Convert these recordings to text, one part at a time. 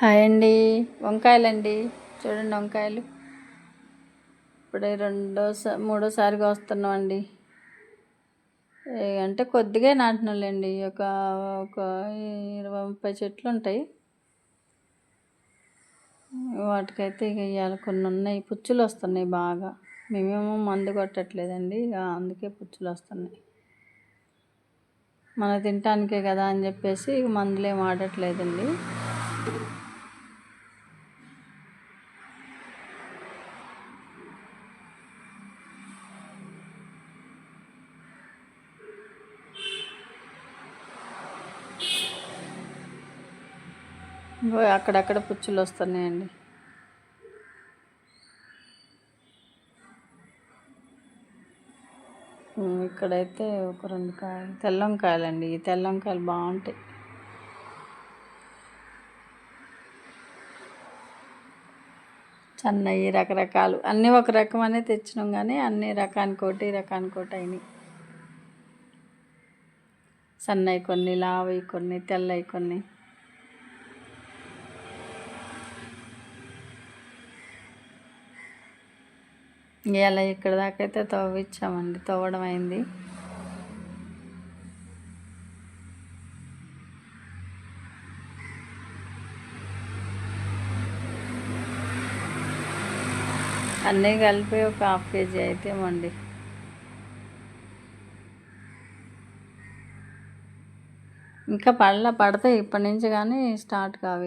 Hi అండి. వంకాయలండి. చూడండి వంకాయలు. ఇప్పుడే రెండో మూడోసారిగా వస్తున్నామండి. అంటే కొద్దిగా నాటినాలండి ఒక ఒక ఇరవై ముప్పై చెట్లు ఉంటాయి. వాటికైతే ఇక ఇవాళ కొన్ని ఉన్నాయి. పుచ్చులు వస్తున్నాయి బాగా. మేమేమో మందు కొట్టట్లేదండి. ఇక అందుకే పుచ్చులు వస్తున్నాయి. మన తినటానికే కదా అని చెప్పేసి ఇక వాడట్లేదండి. అక్కడక్కడ పుచ్చులు వస్తున్నాయండి. ఇక్కడైతే ఒక రెండు కాయలు. తెల్ల వంకాయలండి ఈ తెల్ల వంకాయలు బాగుంటాయి. చెన్నయ్యి రకరకాలు. అన్నీ ఒక రకమనే తెచ్చినాం కానీ అన్ని రకానికి ఒకటి రకానికి ఒకటి అయినాయి. సన్నవి కొన్ని లావవి కొన్ని తెల్లవి కొన్ని. ఇలా ఇక్కడ దాకా అయితే తవ్విచ్చామండి. తవ్వడం అయింది. అన్నీ కలిపి ఒక హాఫ్ కేజీ అయితే మండి ఇంకా పళ్ళ పడతాయి ఇప్పటి నుంచి కానీ స్టార్ట్ కావు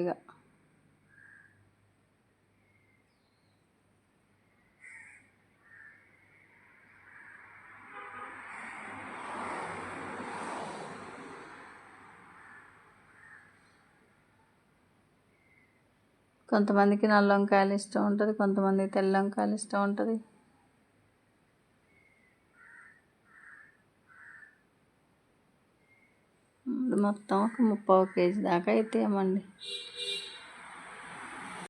కొంతమందికి నల్ల వంకాయలు ఇష్టం ఉంటుంది కొంతమందికి తెల్ల వంకాయలు ఇష్టం ఉంటుంది. మొత్తం ఒక ముప్పై కేజీ దాకా అయితే ఏమండి?